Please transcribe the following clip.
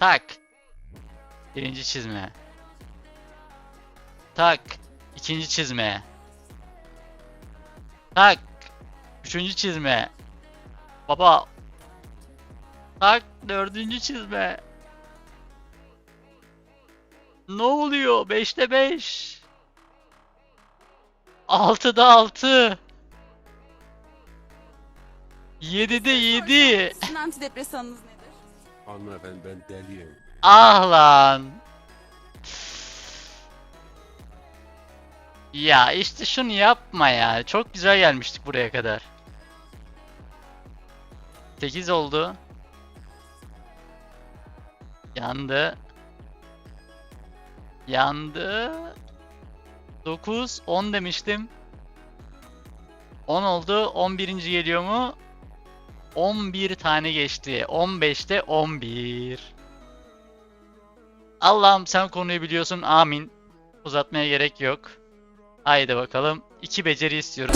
Tak. Birinci çizme. Tak. İkinci çizme. Tak. Üçüncü çizme. Baba. Tak. Dördüncü çizme. Ne oluyor? Beşte beş. Altıda altı. Yedide yedi. Sizin antidepresanınız nedir? Hanımefendi ben deliyim. Ah lan. Ya işte şunu yapma ya. Çok güzel gelmiştik buraya kadar. 8 oldu. Yandı. Yandı. 9, 10 demiştim. 10 oldu. 11. geliyor mu? 11 tane geçti. 15'te 11. Allah'ım sen konuyu biliyorsun. Amin. Uzatmaya gerek yok. Haydi bakalım. İki beceri istiyorum.